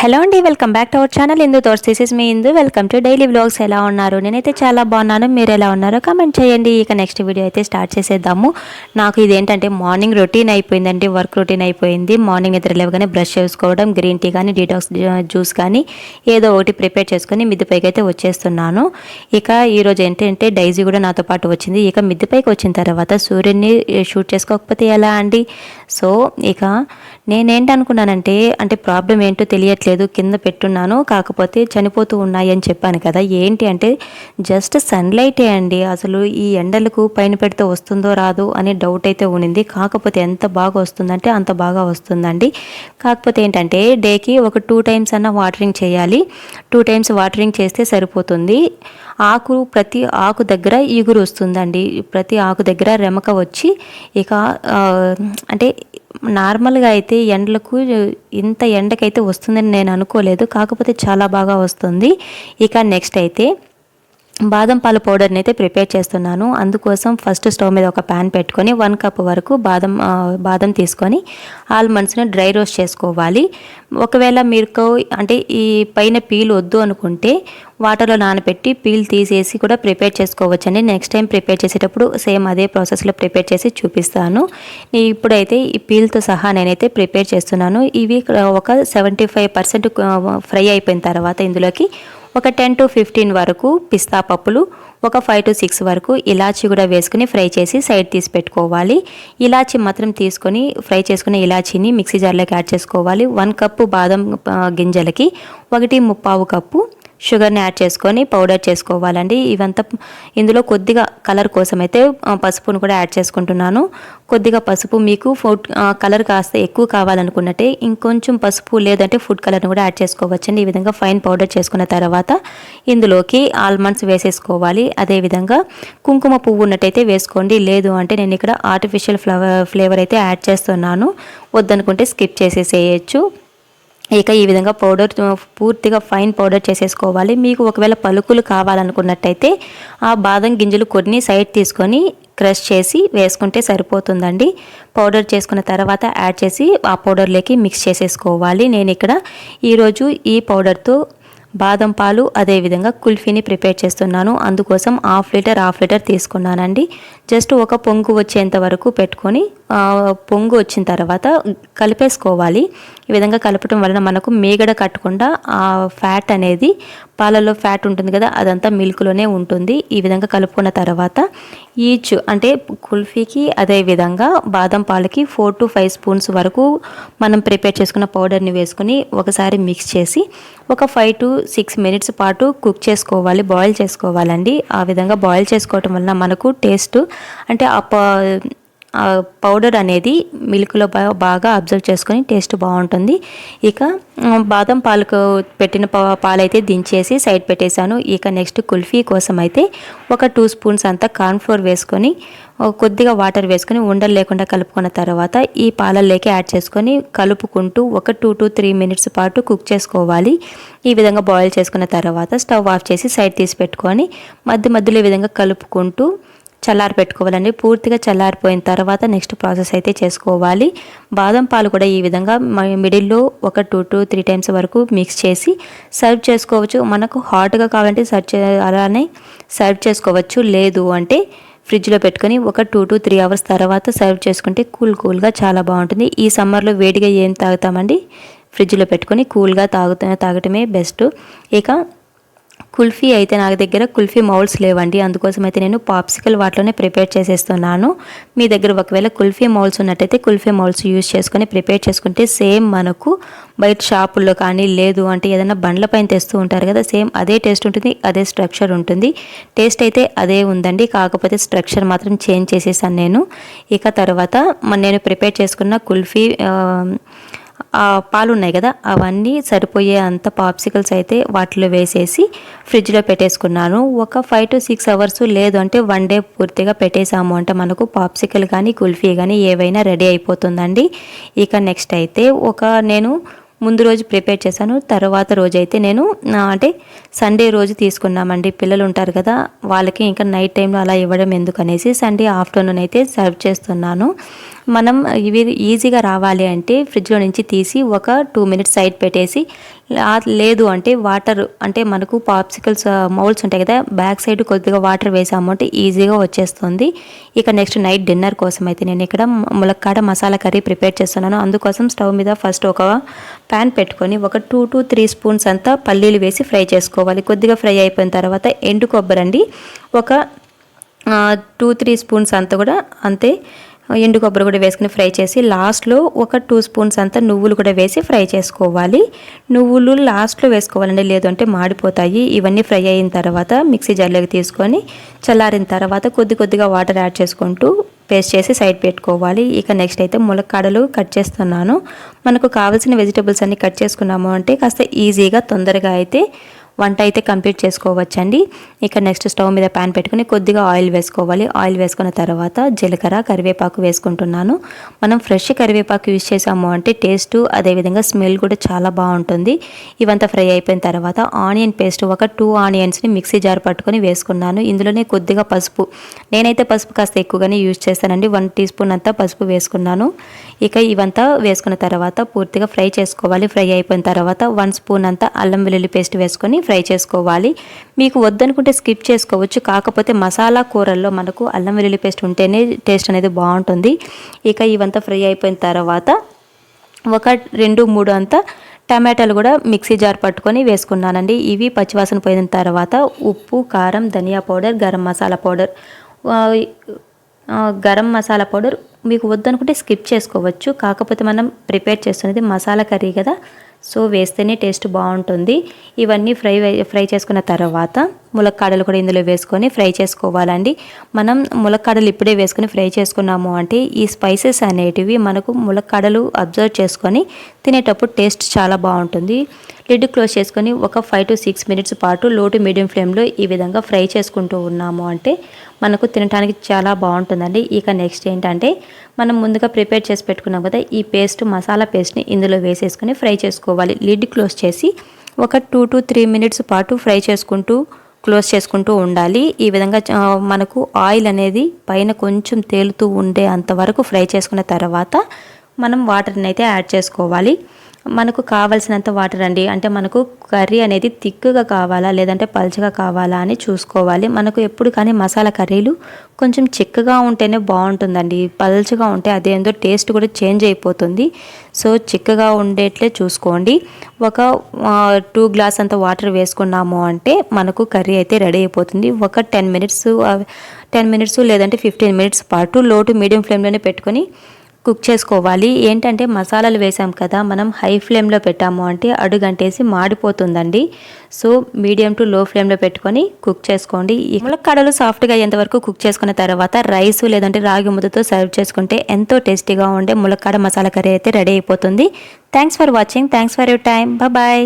Hello అండి welcome back to our channel. Indu tours this is me Indu. Welcome to daily vlogs. ఎలా ఉన్నారు? నేనైతే చాలా బాగున్నాను. మీరు ఎలా ఉన్నారో కామెంట్ చేయండి. ఇక నెక్స్ట్ వీడియో అయితే స్టార్ట్ చేసేద్దాము. నాకు ఇదేంటంటే మార్నింగ్ రొటీన్ అయిపోయిందండి. వర్క్ రొటీన్ అయిపోయింది. మార్నింగ్ నిద్ర లేవగానే బ్రష్ చేసుకోవడం గ్రీన్ టీ కానీ డీటాక్స్ జ్యూస్ కానీ ఏదో ఒకటి ప్రిపేర్ చేసుకొని మిద్దెపైకి అయితే వచ్చేస్తున్నాను. ఇక ఈరోజు ఏంటంటే డైజీ కూడా నాతో పాటు వచ్చింది. ఇక మిద్దెపైకి వచ్చిన తర్వాత సూర్యుడిని షూట్ చేసుకోకపోతే ఎలా అండి? సో ఇక నేనేంటనుకున్నానంటే అంటే ప్రాబ్లం ఏంటో తెలియట్లేదు. లేదు కింద పెట్టున్నాను కాకపోతే చనిపోతూ ఉన్నాయి అని చెప్పాను కదా. ఏంటి అంటే జస్ట్ సన్లైటే అండి. అసలు ఈ ఎండలకు పైన పెడితే వస్తుందో రాదు అనే డౌట్ అయితే ఉండింది కాకపోతే ఎంత బాగా వస్తుందంటే అంత బాగా వస్తుందండి. కాకపోతే ఏంటంటే డేకి ఒక టూ టైమ్స్ అన్న వాటరింగ్ చేయాలి. టూ టైమ్స్ వాటరింగ్ చేస్తే సరిపోతుంది. ఆకు ప్రతి ఆకు దగ్గర ఈగురు వస్తుందండి. ప్రతి ఆకు దగ్గర రెమక వచ్చి ఇక అంటే నార్మల్గా అయితే ఎండలకు ఇంత ఎండకైతే వస్తుందని నేను అనుకోలేదు. కాకపోతే చాలా బాగా వస్తుంది. ఇక నెక్స్ట్ అయితే బాదం పాలు పౌడర్ని అయితే ప్రిపేర్ చేస్తున్నాను. అందుకోసం ఫస్ట్ స్టవ్ మీద ఒక ప్యాన్ పెట్టుకొని వన్ కప్ వరకు బాదం బాదం తీసుకొని ఆల్మండ్స్ని డ్రై రోస్ట్ చేసుకోవాలి. ఒకవేళ మీరు అంటే ఈ పైన పీల్ వద్దు అనుకుంటే వాటర్లో నానబెట్టి పీల్ తీసేసి కూడా ప్రిపేర్ చేసుకోవచ్చండి. నెక్స్ట్ టైం ప్రిపేర్ చేసేటప్పుడు సేమ్ అదే ప్రాసెస్లో ప్రిపేర్ చేసి చూపిస్తాను. ఇప్పుడైతే ఈ పీల్తో సహా నేనైతే ప్రిపేర్ చేస్తున్నాను. ఇవి ఒక సెవెంటీ ఫైవ్ పర్సెంట్ ఫ్రై అయిపోయిన తర్వాత ఇందులోకి ఒక టెన్ టు ఫిఫ్టీన్ వరకు పిస్తా పప్పులు ఒక ఫైవ్ టు సిక్స్ వరకు ఇలాచీ కూడా వేసుకుని ఫ్రై చేసి సైడ్ తీసి పెట్టుకోవాలి. ఇలాచీ మాత్రం తీసుకొని ఫ్రై చేసుకున్న ఇలాచీని మిక్సీ జార్లోకి యాడ్ చేసుకోవాలి. వన్ కప్పు బాదం గింజలకి ఒకటి ముప్పావు కప్పు షుగర్ని యాడ్ చేసుకొని పౌడర్ చేసుకోవాలండి. ఇవంతా ఇందులో కొద్దిగా కలర్ కోసం అయితే పసుపును కూడా యాడ్ చేసుకుంటున్నాను. కొద్దిగా పసుపు మీకు ఫుడ్ కలర్ కాస్త ఎక్కువ కావాలనుకున్నట్టే ఇంకొంచెం పసుపు లేదంటే ఫుడ్ కలర్ని కూడా యాడ్ చేసుకోవచ్చండి. ఈ విధంగా ఫైన్ పౌడర్ చేసుకున్న తర్వాత ఇందులోకి ఆల్మండ్స్ వేసేసుకోవాలి. అదేవిధంగా కుంకుమ పువ్వు ఉన్నట్టయితే వేసుకోండి. లేదు అంటే నేను ఇక్కడ ఆర్టిఫిషియల్ ఫ్లవర్ ఫ్లేవర్ అయితే యాడ్ చేస్తున్నాను. వద్దనుకుంటే స్కిప్ చేసేసేయచ్చు. ఇక ఈ విధంగా పౌడర్ పూర్తిగా ఫైన్ పౌడర్ చేసేసుకోవాలి. మీకు ఒకవేళ పలుకులు కావాలనుకున్నట్టయితే ఆ బాదం గింజలు కొన్ని సైడ్ తీసుకొని క్రష్ చేసి వేసుకుంటే సరిపోతుందండి. పౌడర్ చేసుకున్న తర్వాత యాడ్ చేసి ఆ పౌడర్లోకి మిక్స్ చేసేసుకోవాలి. నేను ఇక్కడ ఈరోజు ఈ పౌడర్తో బాదం పాలు అదేవిధంగా కుల్ఫీని ప్రిపేర్ చేస్తున్నాను. అందుకోసం హాఫ్ లీటర్ హాఫ్ లీటర్ తీసుకున్నానండి. జస్ట్ ఒక పొంగు వచ్చేంత వరకు పెట్టుకొని పొంగు వచ్చిన తర్వాత కలిపేసుకోవాలి. ఈ విధంగా కలపటం వలన మనకు మేగడ కట్టకుండా ఆ ఫ్యాట్ అనేది పాలలో ఫ్యాట్ ఉంటుంది కదా అదంతా మిల్క్లోనే ఉంటుంది. ఈ విధంగా కలుపుకున్న తర్వాత ఈచ్ అంటే కుల్ఫీకి అదే విధంగా బాదం పాలకి ఫోర్ టు ఫైవ్ స్పూన్స్ వరకు మనం ప్రిపేర్ చేసుకున్న పౌడర్ని వేసుకొని ఒకసారి మిక్స్ చేసి ఒక ఫైవ్ టు సిక్స్ మినిట్స్ పాటు కుక్ చేసుకోవాలి బాయిల్ చేసుకోవాలండి. ఆ విధంగా బాయిల్ చేసుకోవటం వలన మనకు టేస్ట్ అంటే ఆ పౌడర్ అనేది మిల్క్లో బా- బాగా అబ్జర్వ్ చేసుకొని టేస్ట్ బాగుంటుంది. ఇక బాదం పాలకు పెట్టిన పాలైతే దించేసి సైడ్ పెట్టేశాను. ఇక నెక్స్ట్ కుల్ఫీ కోసం అయితే ఒక టూ స్పూన్స్ అంతా కార్న్ఫ్లోర్ వేసుకొని కొద్దిగా వాటర్ వేసుకొని ఉండలు లేకుండా కలుపుకున్న తర్వాత ఈ పాలల్లోకి యాడ్ చేసుకొని కలుపుకుంటూ ఒక టూ టు త్రీ మినిట్స్ పాటు కుక్ చేసుకోవాలి. ఈ విధంగా బాయిల్ చేసుకున్న తర్వాత స్టవ్ ఆఫ్ చేసి సైడ్ తీసి పెట్టుకొని మధ్య మధ్యలో ఈ విధంగా కలుపుకుంటూ చల్లారి పెట్టుకోవాలండి. పూర్తిగా చల్లారిపోయిన తర్వాత నెక్స్ట్ ప్రాసెస్ అయితే చేసుకోవాలి. బాదం పాలు కూడా ఈ విధంగా మిడిల్లో ఒక టూ టు త్రీ టైమ్స్ వరకు మిక్స్ చేసి సర్వ్ చేసుకోవచ్చు. మనకు హాట్గా కావాలంటే సర్వ్ చే అలానే సర్వ్ చేసుకోవచ్చు. లేదు అంటే ఫ్రిడ్జ్లో పెట్టుకొని ఒక టూ టు త్రీ అవర్స్ తర్వాత సర్వ్ చేసుకుంటే కూల్ కూల్గా చాలా బాగుంటుంది. ఈ సమ్మర్లో వేడిగా ఏం తాగుతామండి? ఫ్రిడ్జ్లో పెట్టుకొని కూల్గా తాగుతా తాగటమే బెస్ట్. ఇక కుల్ఫీ అయితే నా దగ్గర కుల్ఫీ మౌల్డ్స్ లేవండి. అందుకోసం అయితే నేను పాప్సికల్ వాటిలోనే ప్రిపేర్ చేసేస్తున్నాను. మీ దగ్గర ఒకవేళ కుల్ఫీ మౌల్డ్స్ ఉన్నట్టయితే కుల్ఫీ మౌల్డ్స్ యూజ్ చేసుకొని ప్రిపేర్ చేసుకుంటే సేమ్ మనకు బయట షాపుల్లో కానీ లేదు అంటే ఏదైనా బండ్ల పైన తెస్తూ ఉంటారు కదా సేమ్ అదే టేస్ట్ ఉంటుంది అదే స్ట్రక్చర్ ఉంటుంది. టేస్ట్ అయితే అదే ఉందండి. కాకపోతే స్ట్రక్చర్ మాత్రం చేంజ్ చేసేసాను నేను. ఇక తర్వాత నేను ప్రిపేర్ చేసుకున్న కుల్ఫీ పాలు ఉన్నాయి కదా అవన్నీ సరిపోయే అంత పాప్సికల్స్ అయితే వాటిలో వేసేసి ఫ్రిడ్జ్లో పెట్టేసుకున్నాను. ఒక ఫైవ్ టు సిక్స్ అవర్స్ లేదు అంటే వన్ డే పూర్తిగా పెట్టేసాము అంటే మనకు పాప్సికల్ కానీ కుల్ఫీ కానీ ఏవైనా రెడీ అయిపోతుందండి. ఇక నెక్స్ట్ అయితే ఒక నేను ముందు రోజు ప్రిపేర్ చేశాను తర్వాత రోజు అయితే నేను అంటే సండే రోజు తీసుకున్నామండి. పిల్లలు ఉంటారు కదా వాళ్ళకి ఇంకా నైట్ టైంలో అలా ఇవ్వడం ఎందుకు అనేసి సండే ఆఫ్టర్నూన్ అయితే సర్వ్ చేస్తున్నాను. మనం ఇవి ఈజీగా రావాలి అంటే ఫ్రిడ్జ్లో నుంచి తీసి ఒక టూ మినిట్స్ సైడ్ పెట్టేసి లేదు అంటే వాటర్ అంటే మనకు పాప్సికల్స్ మౌల్స్ uh, ఉంటాయి కదా బ్యాక్ సైడ్ కొద్దిగా వాటర్ వేసాము అంటే ఈజీగా వచ్చేస్తుంది. ఇక నెక్స్ట్ నైట్ డిన్నర్ కోసం అయితే నేను ఇక్కడ ములక్కాడ మసాలా కర్రీ ప్రిపేర్ చేస్తున్నాను. అందుకోసం స్టవ్ మీద ఫస్ట్ ఒక ప్యాన్ పెట్టుకొని ఒక టూ టు త్రీ స్పూన్స్ అంతా పల్లీలు వేసి ఫ్రై చేసుకోవాలి. కొద్దిగా ఫ్రై అయిపోయిన తర్వాత ఎండు కొబ్బరి అండి ఒక uh, టూ త్రీ స్పూన్స్ అంతా కూడా అంతే ఎండు కొబ్బరి కూడా వేసుకుని ఫ్రై చేసి లాస్ట్లో ఒక టూ స్పూన్స్ అంతా నువ్వులు కూడా వేసి ఫ్రై చేసుకోవాలి. నువ్వులు లాస్ట్లో వేసుకోవాలండి లేదు అంటే మాడిపోతాయి. ఇవన్నీ ఫ్రై అయిన తర్వాత మిక్సీ జార్లోకి తీసుకొని చల్లారిన తర్వాత కొద్ది కొద్దిగా వాటర్ యాడ్ చేసుకుంటూ పేస్ట్ చేసి సైడ్ పెట్టుకోవాలి. ఇక నెక్స్ట్ అయితే ములక్కాడలు కట్ చేస్తున్నాను. మనకు కావాల్సిన వెజిటబుల్స్ అన్ని కట్ చేసుకున్నాము అంటే కాస్త ఈజీగా తొందరగా అయితే వంట అయితే కంప్లీట్ చేసుకోవచ్చండి. ఇక నెక్స్ట్ స్టవ్ మీద ప్యాన్ పెట్టుకుని కొద్దిగా ఆయిల్ వేసుకోవాలి. ఆయిల్ వేసుకున్న తర్వాత జీలకర్ర కరివేపాకు వేసుకుంటున్నాను. మనం ఫ్రెష్ కరివేపాకు యూజ్ చేసాము అంటే టేస్ట్ అదేవిధంగా స్మెల్ కూడా చాలా బాగుంటుంది. ఇవంతా ఫ్రై అయిపోయిన తర్వాత ఆనియన్ పేస్ట్ ఒక టూ ఆనియన్స్ని మిక్సీ జార్ పట్టుకొని వేసుకున్నాను. ఇందులోనే కొద్దిగా పసుపు. నేనైతే పసుపు కాస్త ఎక్కువగానే యూజ్ చేస్తానండి. వన్ టీ స్పూన్ అంతా పసుపు వేసుకున్నాను. ఇక ఇవంతా వేసుకున్న తర్వాత పూర్తిగా ఫ్రై చేసుకోవాలి. ఫ్రై అయిపోయిన తర్వాత వన్ స్పూన్ అంతా అల్లం వెల్లుల్లి పేస్ట్ వేసుకొని ఫ్రై చేసుకోవాలి. మీకు వద్దనుకుంటే స్కిప్ చేసుకోవచ్చు. కాకపోతే మసాలా కూరల్లో మనకు అల్లం వెల్లుల్లి పేస్ట్ ఉంటేనే టేస్ట్ అనేది బాగుంటుంది. ఇక ఇవంతా ఫ్రై అయిపోయిన తర్వాత ఒక రెండు మూడు అంతా టమాటాలు కూడా మిక్సీ జార్ పట్టుకొని వేసుకున్నానండి. ఇవి పచ్చివాసన పోయిన తర్వాత ఉప్పు కారం ధనియా powder garam masala powder garam masala powder మీకు వద్దనుకుంటే స్కిప్ చేసుకోవచ్చు. కాకపోతే మనం ప్రిపేర్ చేస్తున్నది మసాలా కర్రీ కదా. సో వేస్తేనే టేస్ట్ బాగుంటుంది. ఇవన్నీ ఫ్రై ఫ్రై చేసుకున్న తర్వాత ములక్కాడలు కూడా ఇందులో వేసుకొని ఫ్రై చేసుకోవాలండి. మనం ములక్కాడలు ఇప్పుడే వేసుకొని ఫ్రై చేసుకున్నాము అంటే ఈ స్పైసెస్ అనేటివి మనకు ములక్కాడలు అబ్జర్వ్ చేసుకొని తినేటప్పుడు టేస్ట్ చాలా బాగుంటుంది. లిడ్ క్లోజ్ చేసుకొని ఒక ఫైవ్ టు సిక్స్ మినిట్స్ పాటు లో టు మీడియం ఫ్లేమ్లో ఈ విధంగా ఫ్రై చేసుకుంటూ ఉన్నాము అంటే మనకు తినడానికి చాలా బాగుంటుందండి. ఇక నెక్స్ట్ ఏంటంటే మనం ముందుగా ప్రిపేర్ చేసి పెట్టుకున్నాం కదా ఈ పేస్ట్ మసాలా పేస్ట్ని ఇందులో వేసేసుకొని ఫ్రై చేసుకోవాలి. లిడ్ క్లోజ్ చేసి ఒక టూ టు త్రీ మినిట్స్ పాటు ఫ్రై చేసుకుంటూ క్లోజ్ చేసుకుంటూ ఉండాలి. ఈ విధంగా మనకు ఆయిల్ అనేది పైన కొంచెం తేలుతూ ఉండే అంతవరకు ఫ్రై చేసుకున్న తర్వాత మనం వాటర్ని అయితే యాడ్ చేసుకోవాలి. మనకు కావలసినంత వాటర్ అండి. అంటే మనకు కర్రీ అనేది థిక్గా కావాలా లేదంటే పల్చగా కావాలా అని చూసుకోవాలి. మనకు ఎప్పుడు కానీ మసాలా కర్రీలు కొంచెం చిక్కగా ఉంటేనే బాగుంటుందండి. పల్చగా ఉంటే అదేందో టేస్ట్ కూడా చేంజ్ అయిపోతుంది. సో చిక్కగా ఉండేట్లే చూసుకోండి. ఒక టూ గ్లాస్ అంత వాటర్ వేసుకున్నాము అంటే మనకు కర్రీ అయితే రెడీ అయిపోతుంది. ఒక టెన్ మినిట్స్ టెన్ మినిట్స్ లేదంటే ఫిఫ్టీన్ మినిట్స్ పాటు లో టు మీడియం ఫ్లేమ్లోనే పెట్టుకొని కుక్ చేసుకోవాలి. ఏంటంటే మసాలాలు వేసాం కదా మనం హై ఫ్లేమ్లో పెట్టాము అంటే అడుగంటేసి మాడిపోతుందండి. సో మీడియం టు లో ఫ్లేమ్లో పెట్టుకొని కుక్ చేసుకోండి. ములక్కాడలు సాఫ్ట్గా ఎంతవరకు కుక్ చేసుకున్న తర్వాత రైస్ లేదంటే రాగి ముద్దతో సర్వ్ చేసుకుంటే ఎంతో టేస్టీగా ఉండే ములక్కాడ మసాలా కర్రీ అయితే రెడీ అయిపోతుంది. Thanks for watching thanks for your time bye